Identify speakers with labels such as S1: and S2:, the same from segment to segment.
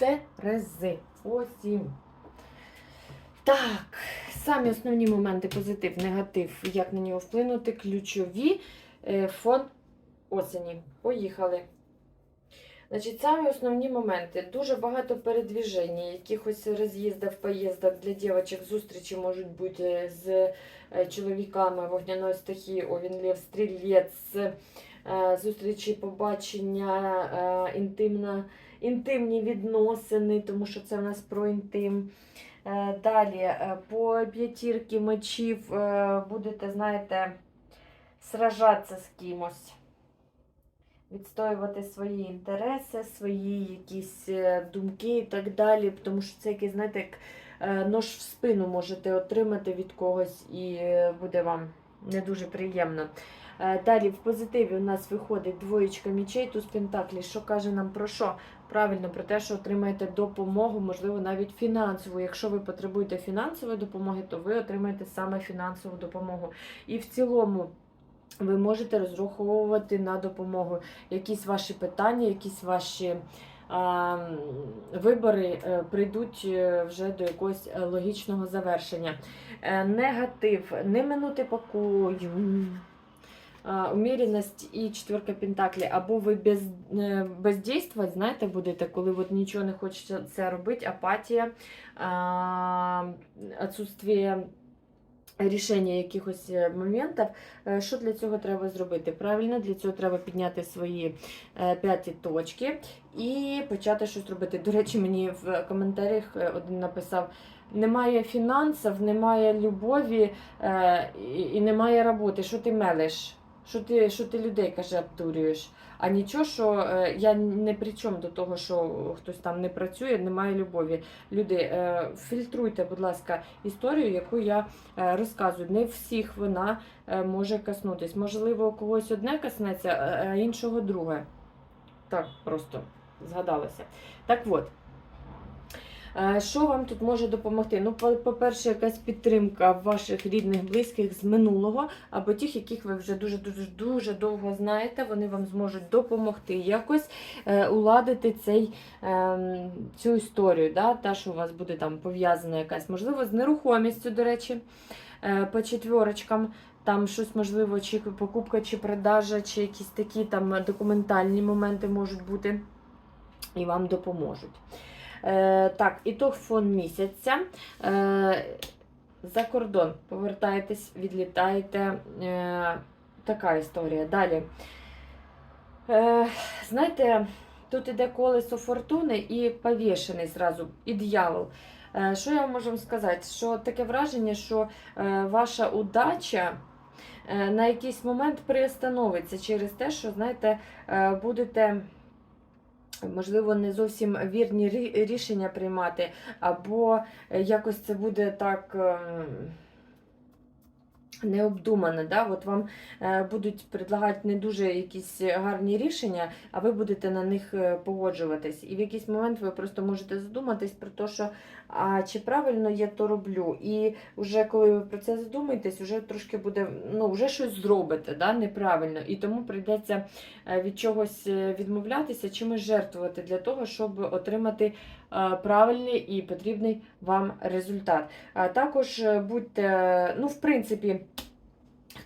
S1: Терези. Осінь. Так, самі основні моменти позитив, негатив, як на нього вплинути, ключові е, фон осені. Поїхали. Значить, самі основні моменти. Дуже багато передвіження, якихось роз'їздів, поїздок для дівчат, зустрічі можуть бути з е, чоловіками вогняної стихії, Овін Лев, Стрілець, зустрічі, побачення, е, інтимна, інтимні відносини, тому що це в нас про інтим. Е, Далі, е, по п'ятірки мечів е, будете, знаєте, сражатися з кимось відстоювати свої інтереси, свої якісь е, думки і так далі. Тому що це якийсь, знаєте, як е, нож в спину можете отримати від когось і е, буде вам не дуже приємно. Е, Далі в позитиві у нас виходить двоєчка мічей, туз пентаклі. Що каже нам про що? Правильно, про те, що отримаєте допомогу, можливо, навіть фінансову. Якщо ви потребуєте фінансової допомоги, то ви отримаєте саме фінансову допомогу. І в цілому ви можете розраховувати на допомогу. Якісь ваші питання, якісь ваші вибори е, прийдуть е, вже до якогось е, логічного завершення. Негатив, не минути покою. а, Уміряність і четверка пентаклі. Або ви без, бездействувати, знаєте, будете, коли от нічого не хочеться робити, апатія, а, отсутствие рішення якихось е, моментів. Е, Що для цього треба зробити? Правильно, для цього треба підняти свої е, п'яті точки і почати щось робити. До речі, мені в коментарях один написав. Немає фінансів, немає любові і немає роботи. Що ти мелиш? Що ти, що ти людей каже, обдурюєш? А нічого, що е, я не при чому до того, що хтось там не працює, немає любові. Люди, е, фільтруйте, будь ласка, історію, яку я е, розказую. Не всіх вона може коснутись. Можливо, у когось одне коснеться, а іншого друге. Так, просто згадалося. Так от. Е, Що вам тут може допомогти? Ну, по- по-перше, якась підтримка ваших рідних, близьких з минулого, або тих, яких ви вже дуже дуже довго знаєте, вони вам зможуть допомогти якось е, уладити цей, е, цю історію, да? та, що у вас буде там пов'язана якась, можливо, з нерухомістю, до речі, е, по четверочкам. Там щось можливо, чи покупка, чи продажа, чи якісь такі там документальні моменти можуть бути і вам допоможуть. Е, так, ітог фон місяця. Е, за кордон повертаєтесь, відлітаєте. Е, така історія. Далі. Знаєте, тут іде колесо фортуни і повішений зразу, і дьявол. Що я можу сказати? Що таке враження, що ваша удача на якийсь момент приостановиться через те, що, знаєте, будете можливо, не зовсім вірні рішення приймати, або е, якось це буде так. ем, Необдумано, да? От вам е, будуть предлагати не дуже якісь гарні рішення, а ви будете на них е, погоджуватись. І в якийсь момент ви просто можете задуматись про те, що а чи правильно я то роблю. І вже коли ви про це задумаєтесь, вже трошки буде, ну, вже щось зробите да? неправильно. І тому прийдеться е, від чогось е, відмовлятися, чимось жертвувати для того, щоб отримати е, правильний і потрібний вам результат. А також будьте, ну, в принципі,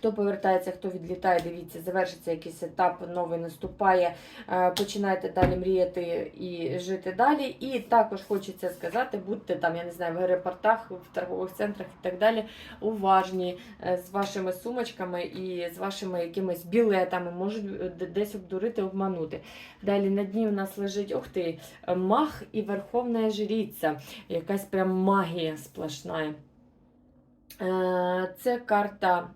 S1: хто повертається, хто відлітає, дивіться, завершиться якийсь етап, новий наступає. е, Починайте далі мріяти і жити далі. І також хочеться сказати, будьте там, я не знаю, в аеропортах, в торгових центрах і так далі, уважні е, з вашими сумочками і з вашими якимись білетами, можуть е, десь обдурити, обманути. Далі на дні в нас лежить, ух ти, мах і верховна жриця. Якась прям магія сплошна. Це карта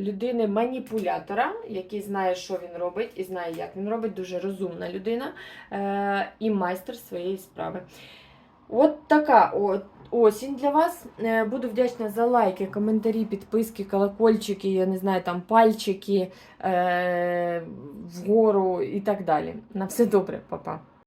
S1: людини-маніпулятора, який знає, що він робить, і знає, як він робить. Дуже розумна людина е, і майстер своєї справи. От така от осінь для вас. Е, Буду вдячна за лайки, коментарі, підписки, колокольчики, я не знаю, там пальчики е, вгору і так далі. На все добре, папа.